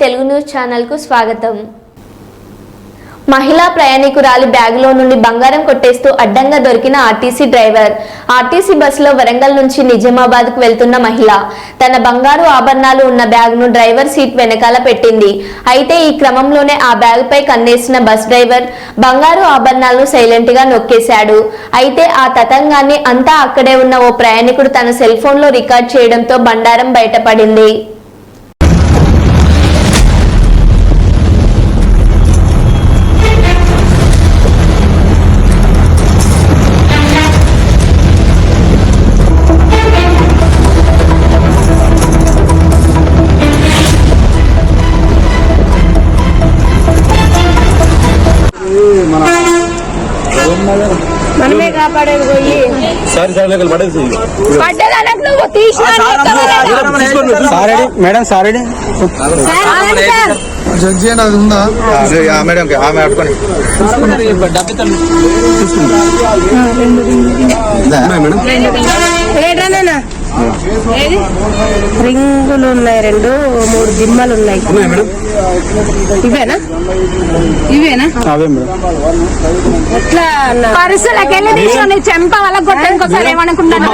Telugu news ఛానల్కు స్వాగతం. మహిళా ప్రయాణికురాలి బ్యాగులో నుండి బంగారం కొట్టేస్తూ అడ్డంగా దొరికిన ఆర్టీసీ డ్రైవర్. ఆర్టీసీ బస్సులో వరంగల్ నుంచి నిజామాబాద్కు వెళ్తున్న మహిళ. తన బంగారు ఆభరణాలు ఉన్న బ్యాగ్ను డ్రైవర్ సీట్ వెనకాల పెట్టింది. అయితే ఈ క్రమంలోనే ఆ బ్యాగ్పై కన్నేసిన బస్ డ్రైవర్ బంగారు ఆభరణాలను సైలెంట్గా నొక్కేశాడు. అయితే ఆ తతంగాన్ని అంతా అక్కడే ఉన్న ఓ ప్రయాణికుడు తన సెల్ ఫోన్లో రికార్డ్ చేయడంతో బండారం బయటపడింది. మనమే కాపాడేది పోయి. సారీ సార్ పడ్డదనకు నువ్వు? తీసిన మేడం సారెడి జడ్జి అది ఉందా? మేడం ఆమె అట్టుకొని ఏడ్రానా రింగులు ఉన్నాయి రెండు మూడు దిమ్మలు ఉన్నాయి ఇవేనా ఇవేనా ఎట్లా పరుసులకు వెళ్ళి తీసుకొని చెంప వల్ల కొట్టడానికి ఏమనుకున్నాను